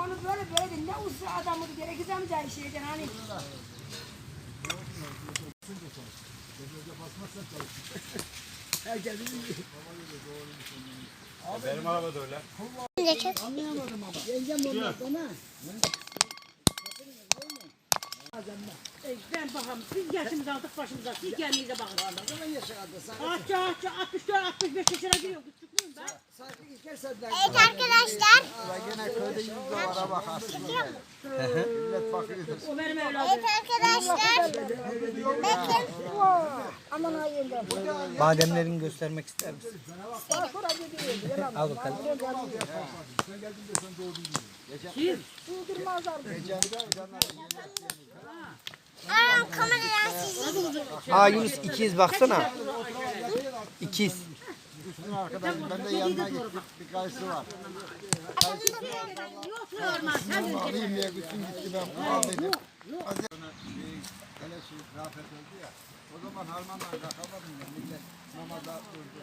onu böyle böyle de ne usta adamı gerekirse amca şeyden hani. Benim araba da öyle. E, Ben bakalım biz yaşımız aldık başımıza siz gelmeyize bakın. Aç aç 64 65 yaşına giriyor küçük müyüm ben? Evet arkadaşlar. Gene köyde 100 dolara bakarsın. Millet bakıyordur. O benim evladım. Evet arkadaşlar. Bakın. Bademlerini göstermek ister misin? Al bakalım. Aa kameradan sizi. Aa Yunus ikiz baksana. İkiz. Üstün arkadaşım ben de yanına gittim. Bir kayısı var. Yok sorma sen de. Alayım diye bütün gitti ben kural dedim. Hadi. Hele şu Rafet öldü ya. O zaman harmanlar kalkamadım ya. Millet namaza durdu.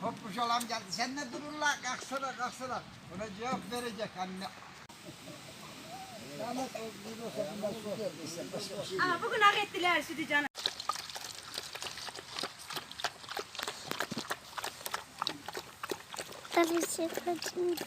Topmuş olan geldi. Sen ne durun la? Kalksana kalksana. Ona cevap verecek anne. Ama bugün hak ettiler sütü canım. Tabii sıkıntı.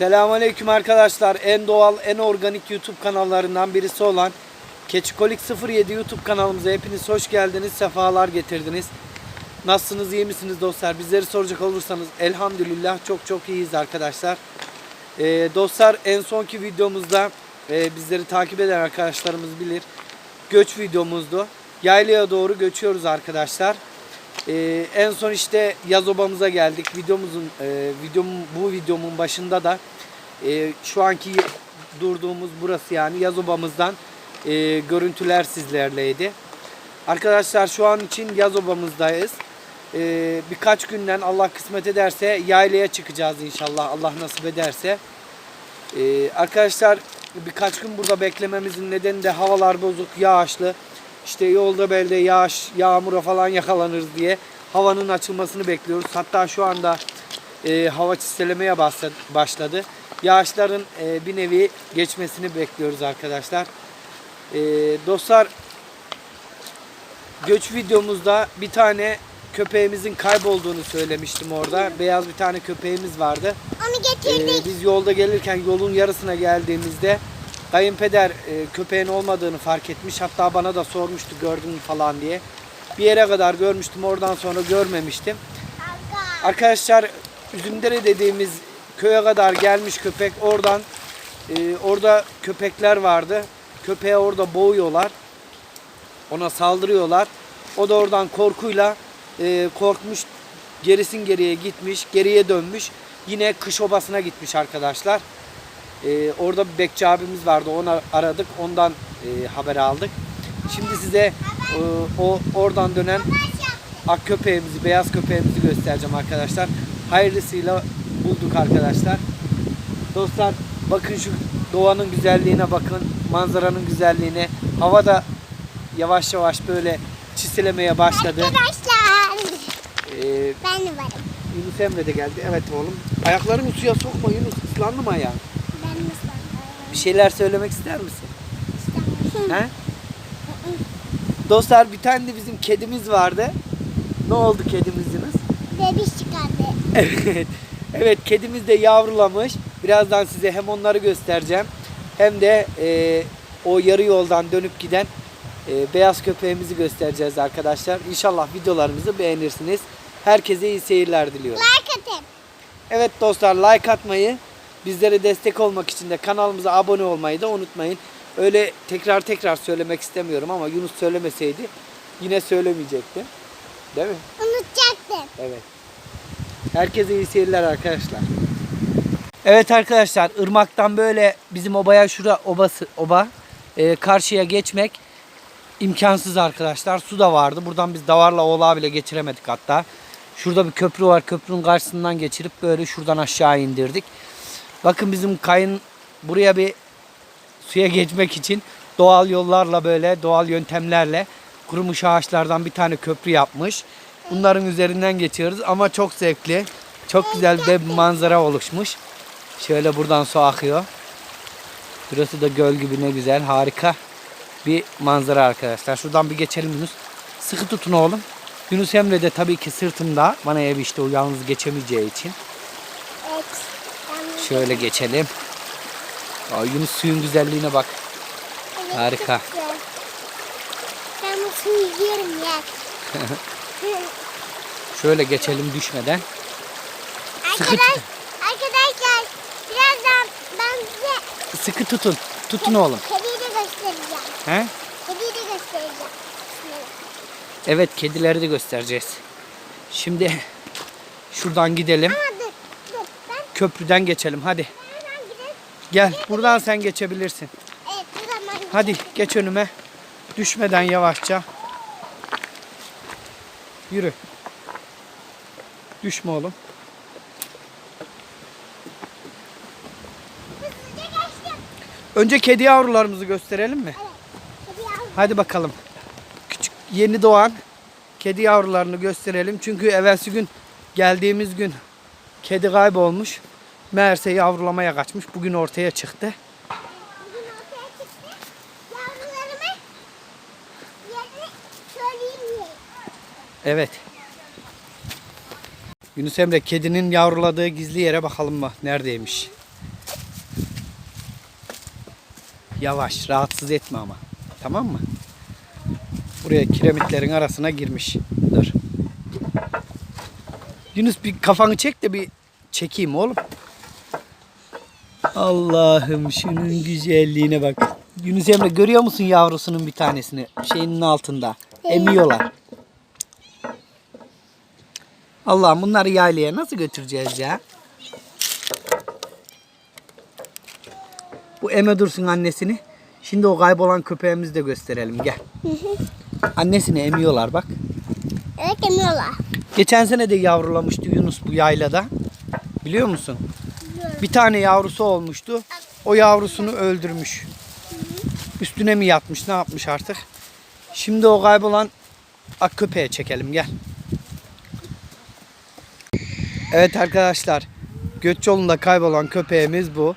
Selamünaleyküm arkadaşlar. En doğal, en organik YouTube kanallarından birisi olan Keçikolik 07 YouTube kanalımıza hepiniz hoş geldiniz, sefalar getirdiniz. Nasılsınız, iyi misiniz dostlar? Bizleri soracak olursanız elhamdülillah çok çok iyiyiz arkadaşlar. Ee, dostlar en sonki videomuzda e, bizleri takip eden arkadaşlarımız bilir. Göç videomuzdu. Yaylaya doğru göçüyoruz arkadaşlar. Ee, en son işte yaz obamıza geldik. Videomuzun e, videomun bu videomun başında da e, şu anki durduğumuz burası yani yaz obamızdan e, görüntüler sizlerleydi. Arkadaşlar şu an için yaz obamızdayız. E, birkaç günden Allah kısmet ederse yaylaya çıkacağız inşallah Allah nasip ederse. E, arkadaşlar birkaç gün burada beklememizin nedeni de havalar bozuk, yağışlı. İşte yolda belde yağış, yağmura falan yakalanırız diye havanın açılmasını bekliyoruz. Hatta şu anda e, hava çiselemeye başladı. Yağışların e, bir nevi geçmesini bekliyoruz arkadaşlar. E, dostlar göç videomuzda bir tane köpeğimizin kaybolduğunu söylemiştim orada. Beyaz bir tane köpeğimiz vardı. Onu Ee, getirdik. biz yolda gelirken yolun yarısına geldiğimizde kayınpeder e, köpeğin olmadığını fark etmiş. Hatta bana da sormuştu gördün mü falan diye. Bir yere kadar görmüştüm oradan sonra görmemiştim. Arkadaşlar Üzümdere dediğimiz köye kadar gelmiş köpek oradan e, orada köpekler vardı. Köpeğe orada boğuyorlar. Ona saldırıyorlar. O da oradan korkuyla e, korkmuş gerisin geriye gitmiş, geriye dönmüş. Yine kış obasına gitmiş arkadaşlar. E, orada bir bekçi abimiz vardı. Onu aradık. Ondan e, haber aldık. Şimdi size e, o oradan dönen ak köpeğimizi, beyaz köpeğimizi göstereceğim arkadaşlar. Hayırlısıyla bulduk arkadaşlar. Dostlar bakın şu doğanın güzelliğine bakın. Manzaranın güzelliğine. Hava da yavaş yavaş böyle çiselemeye başladı. Arkadaşlar. Ee, Ben varım. Yunus Emre de geldi. Evet oğlum. Ayaklarını suya sokma Yunus. Islandı mı ayağın? Bir şeyler söylemek ister misin? İstemem. He? Dostlar bir tane de bizim kedimiz vardı. Ne oldu kedimiz Yunus? Bebiş çıkardı. Evet. Evet kedimiz de yavrulamış. Birazdan size hem onları göstereceğim. Hem de e, o yarı yoldan dönüp giden e, beyaz köpeğimizi göstereceğiz arkadaşlar. İnşallah videolarımızı beğenirsiniz. Herkese iyi seyirler diliyorum. Like atın. Evet dostlar like atmayı, bizlere destek olmak için de kanalımıza abone olmayı da unutmayın. Öyle tekrar tekrar söylemek istemiyorum ama Yunus söylemeseydi yine söylemeyecekti. Değil mi? Unutacaktım. Evet. Herkese iyi seyirler arkadaşlar. Evet arkadaşlar ırmaktan böyle bizim obaya şura obası oba e, karşıya geçmek imkansız arkadaşlar. Su da vardı. Buradan biz davarla oğlağı bile geçiremedik hatta. Şurada bir köprü var. Köprünün karşısından geçirip böyle şuradan aşağı indirdik. Bakın bizim kayın buraya bir suya geçmek için doğal yollarla böyle doğal yöntemlerle kurumuş ağaçlardan bir tane köprü yapmış. Bunların üzerinden geçiyoruz ama çok zevkli. Çok güzel bir manzara oluşmuş. Şöyle buradan su akıyor. Burası da göl gibi ne güzel harika bir manzara arkadaşlar. Şuradan bir geçelim Yunus. Sıkı tutun oğlum. Yunus Emre de tabii ki sırtımda. Bana ev işte o yalnız geçemeyeceği için. Şöyle geçelim. Aa, Yunus suyun güzelliğine bak. Evet, Harika. çok güzel. Ben bu suyu yiyorum ya. Şöyle geçelim düşmeden. Arkadaş, arkadaşlar birazdan ben size Sıkı tutun. Tutun oğlum. kediyi de göstereceğim. He? Kediyi de göstereceğim. Evet kedileri de göstereceğiz. Şimdi şuradan gidelim. Ama Köprüden geçelim hadi. Gel buradan sen geçebilirsin. Hadi geç önüme. Düşmeden yavaşça. Yürü. Düşme oğlum. Önce kedi yavrularımızı gösterelim mi? Hadi bakalım. Küçük yeni doğan kedi yavrularını gösterelim. Çünkü evvelsi gün geldiğimiz gün kedi kaybolmuş. Meğerse yavrulamaya kaçmış. Bugün ortaya çıktı. Evet. Yunus Emre kedinin yavruladığı gizli yere bakalım mı? Neredeymiş? Yavaş, rahatsız etme ama. Tamam mı? Buraya kiremitlerin arasına girmiş. Dur. Yunus bir kafanı çek de bir çekeyim oğlum. Allah'ım şunun güzelliğine bak. Yunus Emre görüyor musun yavrusunun bir tanesini? Şeyinin altında. Emiyorlar. Allah'ım bunları yaylaya nasıl götüreceğiz ya? Bu eme dursun annesini. Şimdi o kaybolan köpeğimizi de gösterelim gel. Annesini emiyorlar bak. Evet emiyorlar. Geçen sene de yavrulamıştı Yunus bu yaylada. Biliyor musun? Bir tane yavrusu olmuştu. O yavrusunu öldürmüş. Üstüne mi yatmış ne yapmış artık. Şimdi o kaybolan ak köpeğe çekelim gel. Evet arkadaşlar. Göç yolunda kaybolan köpeğimiz bu.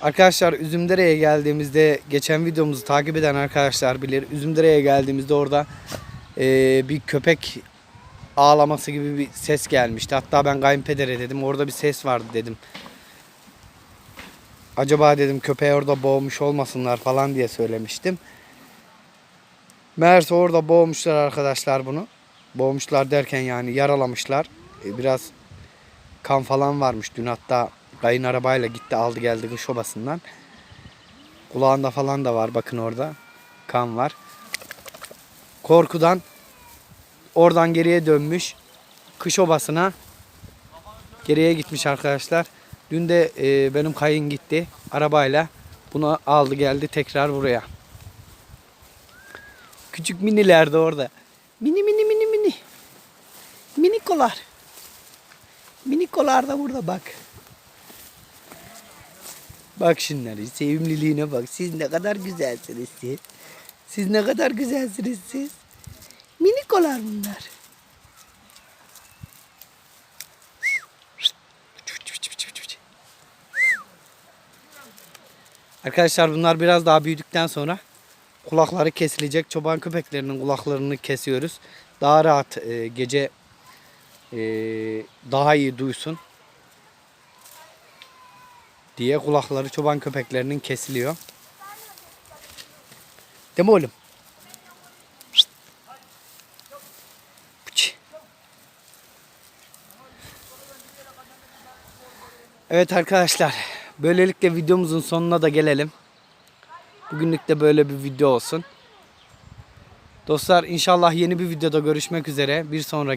Arkadaşlar Üzümdere'ye geldiğimizde geçen videomuzu takip eden arkadaşlar bilir. Üzümdere'ye geldiğimizde orada eee, bir köpek ağlaması gibi bir ses gelmişti. Hatta ben kayınpedere dedim orada bir ses vardı dedim. Acaba dedim köpeği orada boğmuş olmasınlar falan diye söylemiştim. Meğerse orada boğmuşlar arkadaşlar bunu. Boğmuşlar derken yani yaralamışlar. E, Biraz kan falan varmış. Dün hatta kayın arabayla gitti aldı geldi kış obasından. Kulağında falan da var bakın orada. Kan var. Korkudan oradan geriye dönmüş. Kış obasına geriye gitmiş arkadaşlar. Dün de e, benim kayın gitti arabayla. Bunu aldı geldi tekrar buraya. Küçük miniler de orada. Mini mini mini mini. Minikolar. Minikolar da burada bak. Bak şunları sevimliliğine bak. Siz ne kadar güzelsiniz siz. Siz ne kadar güzelsiniz siz. Minikolar bunlar. Arkadaşlar bunlar biraz daha büyüdükten sonra kulakları kesilecek. Çoban köpeklerinin kulaklarını kesiyoruz. Daha rahat e, gece e, daha iyi duysun diye kulakları çoban köpeklerinin kesiliyor. Değil mi oğlum? Evet arkadaşlar. Böylelikle videomuzun sonuna da gelelim. Bugünlük de böyle bir video olsun. Dostlar inşallah yeni bir videoda görüşmek üzere. Bir sonraki